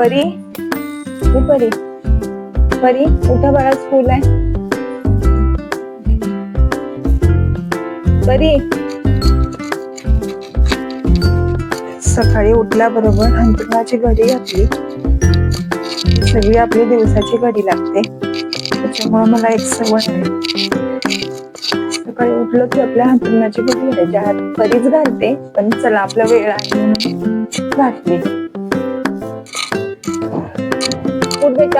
परी? ही परी. परी उठा बाळा स्कूल आहे परी. सकाळी उठल्याबरोबर अंतराची घडी घातली? सगळी आपली दिवसाची घडी लागते. त्याच्यामुळे मला एक सवय आहे. सकाळी उठलो की आपल्या अंतरणाची घडी घालायची. हात परीच घालते पण चला आपला वेळ आहे घातली उठ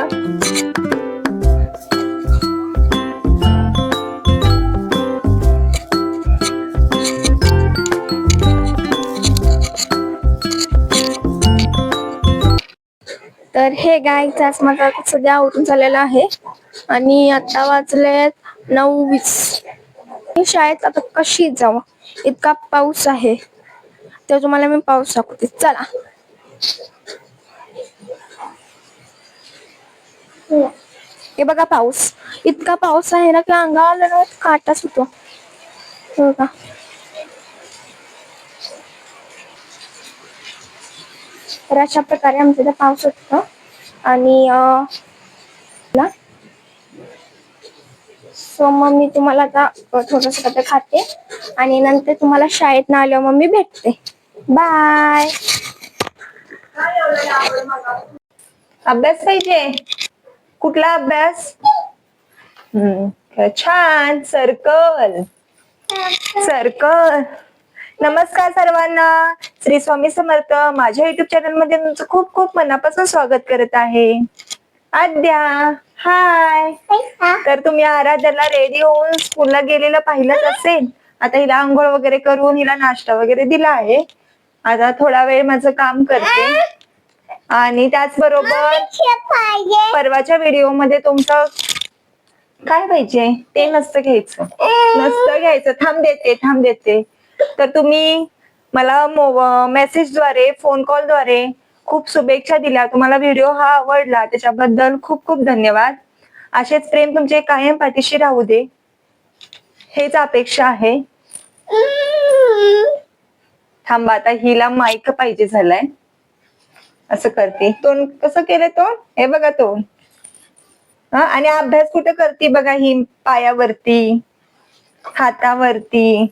तर हे गायचं आज माझा सध्या आवरून झालेलं आहे. आणि आता वाजले नऊ वीस. शाळेत आता कशी जावं इतका पाऊस आहे. तेव्हा तुम्हाला मी पाऊस दाखवते. चला. हे बघा पाऊस. इतका पाऊस आहे ना की अंगावर ना काटा सुटतो. बघा. तर अशा प्रकारे आमच्या इथे पाऊस होतो आणि सो मग मी तुम्हाला आता थोडस काही खाते. आणि नंतर तुम्हाला शाळेत ना आल्यावर मग मी भेटते. बाय अभ्यास पाहिजे? कुठला अभ्यास? हम्म. छान. सर्कल. सर्कल. नमस्कार सर्वांना. श्री स्वामी समर्थ माझ्या युट्यूब चॅनलमध्ये तुमचं खूप खूप मनापासून स्वागत करत आहे. आद्या हाय तर तुम्ही आराध्याला रेडी होऊन स्कूलला गेलेलं पाहिलंच असेल. आता हिला आंघोळ वगैरे करून हिला नाश्ता वगैरे दिला आहे. आता थोडा वेळ माझं काम करते. आणि त्याचबरोबर परवाच्या व्हिडिओमध्ये तुमचं काय पाहिजे? ते नसतं घ्यायचं. नसतं घ्यायचं. थांब देते थांब देते. तर तुम्ही मला मेसेजद्वारे फोन कॉलद्वारे खूप शुभेच्छा दिल्या. तुम्हाला व्हिडिओ हा आवडला. त्याच्याबद्दल खूप खूप धन्यवाद. असेच प्रेम तुमचे कायम पाठीशी राहू दे. हेच अपेक्षा आहे. थांबा आता हिला माईक पाहिजे झालाय. असं करते. तोंड कसं केलं तोंड हे बघा तोंड. हा आणि अभ्यास कुठे करते बघा ही? पायावरती हातावरती.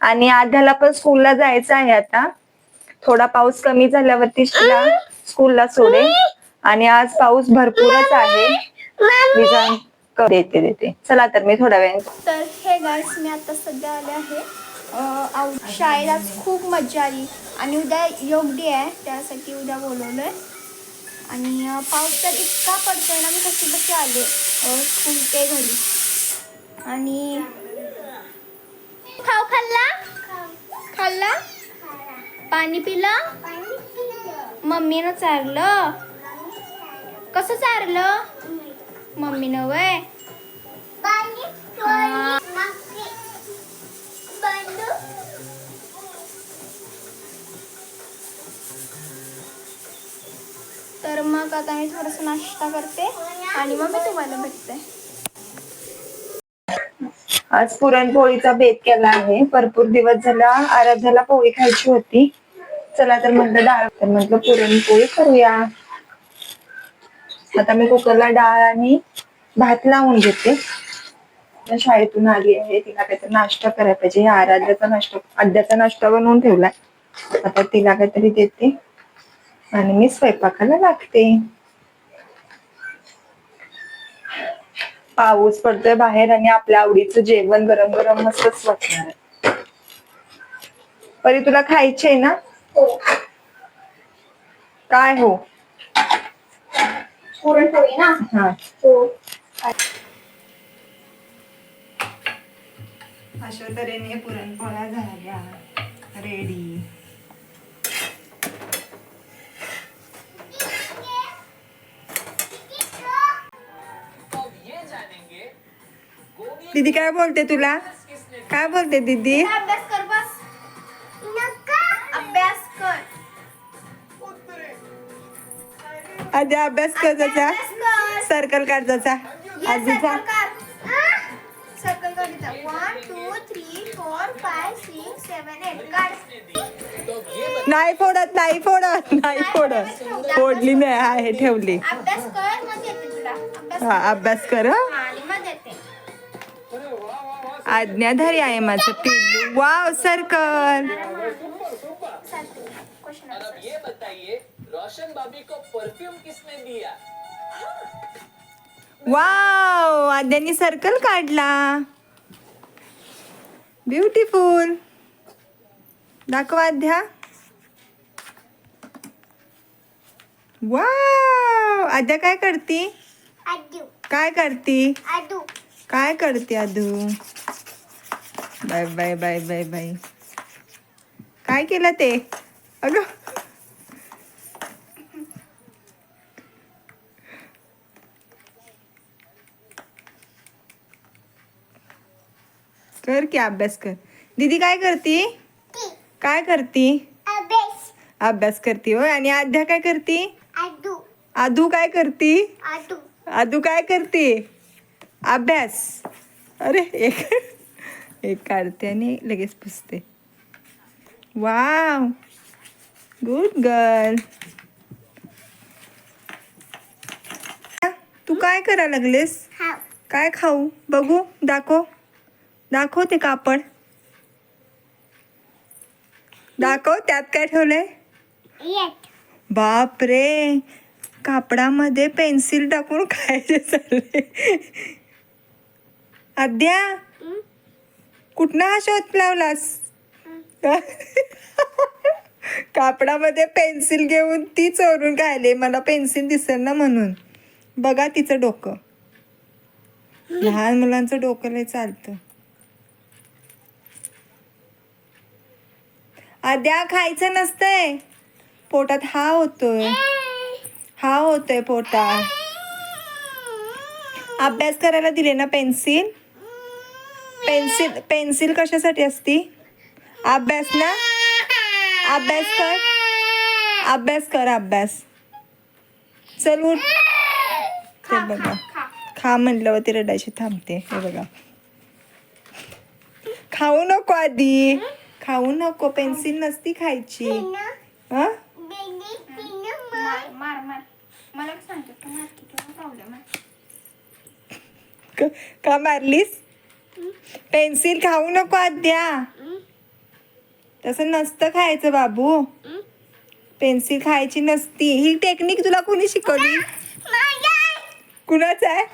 आणि आध्याला पण स्कूलला जायचं आहे आता. थोडा पाऊस कमी झाल्यावरती तिला स्कूलला सोडे. आणि आज पाऊस भरपूरच आहे. देते देते. चला तर मी थोड्या वेळ तर हे गाईस मी आता सध्या आले आहे. आज खूप मजा आली. आणि उद्या योग डे आहे त्यासाठी उद्या बोलवलंय. आणि अं, पाऊस तर इतका पडतोय ना मी कशी कशी आले स्कूल ते घरी. आणि खाऊ खाल्ला? खाल्ला? पाणी पिलं? मम्मीनं चारलं. कसं चारलं? मम्मीनं वय? तर मग आता मी थोडासा नाश्ता करते आणि मग मी तुम्हाला भेटते. आज पुरणपोळीचा बेत केला आहे. भरपूर दिवस झाला आराध्याला पोळी खायची होती. चला तर म्हटलं डाळ तर म्हटलं पुरणपोळी करूया. आता मी कुकरला डाळ आणि भात लावून घेते. शाळेतून आली आहे. तिला काहीतरी नाश्ता करायला पाहिजे. आराध्याचा नाश्ता अद्याचा नाश्ता बनवून ठेवलाय. आता तिला काहीतरी देते. आणि मी स्वयंपाकाला लागते. पाऊस पडतोय बाहेर आणि आपल्या आवडीचं जेवण गरम गरम मस्तच वाटणार. आहे. परी तुला खायचे ना? काय हो? पुरणपोळी ना? हा. हो. अशा तऱ्हेने पुरणपोळ्या झाल्या. रेडी दीदी काय बोलते तुला? काय बोलते दीदी? अभ्यास कर बस. अभ्यास कर. आधी अभ्यास कर कर. सर्कल काढ त्याचा. आधीचा सर्कल कर सर्कल कर one two three four four five six seven eight काढ. नाही फोडत नाही फोडत नाही फोडत. फोडली नाही आहे ठेवली. अभ्यास कर मग देते तुला. अभ्यास हा अभ्यास कर हं. आज्ञाधारी आहे माझं पिल्लू वाव सर्कल. क्वेश्चन अब ये बताइए रोशन भाभी को परफ्यूम किसने दिया वाव आद्यानी सर्कल काढला. ब्युटिफुल दाखव आद्या वाव आद्या काय करती? काय करती? काय करते Aadhu bye bye bye bye bye. काय केलं ते? अगं. कर की अभ्यास कर. दीदी काय करती? काय करती? अभ्यास. अभ्यास करती होय. आणि आद्या काय करती? आदू. आधू काय करती? आदू. आदू काय करते? अभ्यास. अरे एक एक काढते आणि लगेच पुसते. वाव! गुड गर्ल तू काय करा लागलेस? काय खाऊ? बघू दाखव. दाखव ते कापड. दाखव त्यात काय ठेवलंय? बाप रे कापडामध्ये पेन्सिल टाकून खायचे चालले. आद्या! कुठनं हा शोध लावलास? कापडामध्ये पेन्सिल घेऊन ती चोरून खायले मला पेन्सिल दिसेल ना म्हणून. बघा तिचं डोकं. लहान मुलांचं डोकं लय चालतं. आद्या खायचं नसतंय. पोटात हा होतोय. हा होतोय पोटात. अभ्यास करायला दिले ना पेन्सिल? पेन्सिल पेन्सिल कशासाठी असती? अभ्यास ना? अभ्यास कर. अभ्यास कर अभ्यास. चल उठ. ते बघा खा म्हणल्यावर ती रडायची थांबते. हे बघा. खाऊ नको आधी. खाऊ नको. पेन्सिल नसती खायची. हा? का मारलीस? पेन्सिल खाऊ नको आद्या. तसं नसतं खायचं बाबू. पेन्सिल खायची नसती. ही टेक्निक तुला कोणी शिकवली? कुणाच आहे?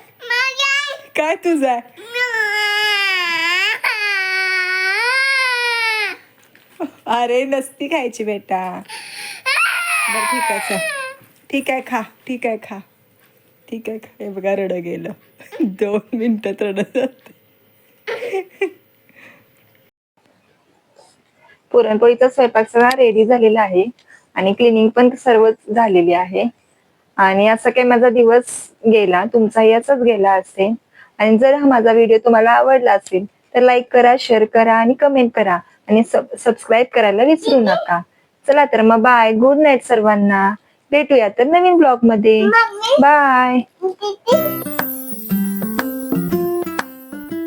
काय? तुझं आहे? अरे नसती खायची बेटा. बरं ठीक आहे चल. ठीक आहे खा. ठीक आहे खा. ठीक आहे खा. हे बघा रड गेलं. दोन मिनिटात रडत जाते. पुरणपोळीचा स्वयंपाक सगळा रेडी झालेला आहे. आणि क्लिनिंग पण सर्व झालेली आहे. आणि असं काही माझा दिवस गेला तुमचाही असाच गेला असेल. आणि जर हा माझा व्हिडिओ तुम्हाला आवडला असेल तर लाईक करा शेअर करा आणि कमेंट करा. आणि सबस्क्राईब करायला विसरू नका. चला तर मग बाय गुड नाईट सर्वांना. भेटूया तर नवीन ब्लॉगमध्ये. बाय